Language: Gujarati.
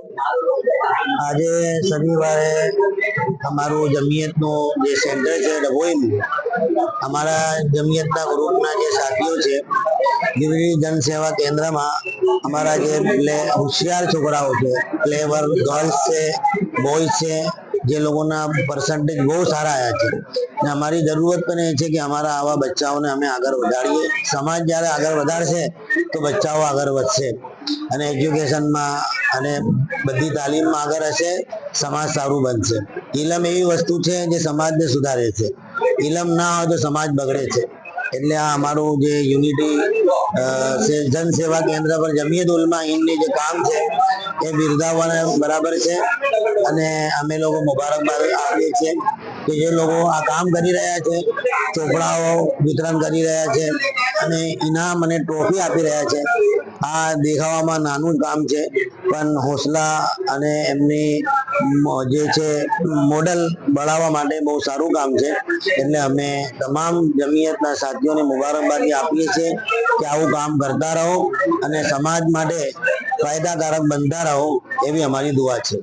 આજે શનિવારે અમારું જમિયતનું જે સેન્ટર છે, ડભોઈનું, અમારા જમિયતના ગ્રુપના જે સાથીઓ છે ગિરવી જનસેવા કેન્દ્રમાં અમારા જે પ્લે, હોશિયાર છોકરાઓ છે ક્લેવર ગર્લ્સ છે બોયઝ છે, જે લોકોના પર્સન્ટેજ બહુ સારા આવ્યા છે. અને અમારી જરૂરત પણ એ છે કે અમારા આવા બચ્ચાઓને અમે આગળ વધારીએ. સમાજ જ્યારે આગળ વધારશે, તો બચ્ચાઓ આગળ વધશે. અને એજ્યુકેશનમાં અને બધી તાલીમમાં આગળ હશે, સમાજ સારું બનશે. ઇલમ એવી વસ્તુ છે જે સમાજને સુધારે છે. ઇલમ ના હોય તો સમાજ બગડે છે. એટલે આ અમારું જે યુનિટી જન સેવા કેન્દ્ર પર જમીયત ઉલમા હિન્દની જે કામ છે, એ બિરદાવવાના બરાબર છે. અને અમે લોકો મુબારકબાદ આપીએ છીએ કે જે લોકો આ કામ કરી રહ્યા છે, ચોપડાઓ વિતરણ કરી રહ્યા છે. અને ઇનામ અને ટ્રોફી આપી રહ્યા છે. આ દેખાવામાં નાનું કામ છે, પણ હોસલા અને એમની જે છે, મોડલ બળાવવા માટે બહુ સારું કામ છે. એટલે અમે તમામ જમિયતના સાથીઓને મુબારકબાદી આપીએ છીએ કે આવું કામ કરતા રહો અને સમાજ માટે ફાયદાકારક બનતા રહો એવી અમારી દુઆ છે.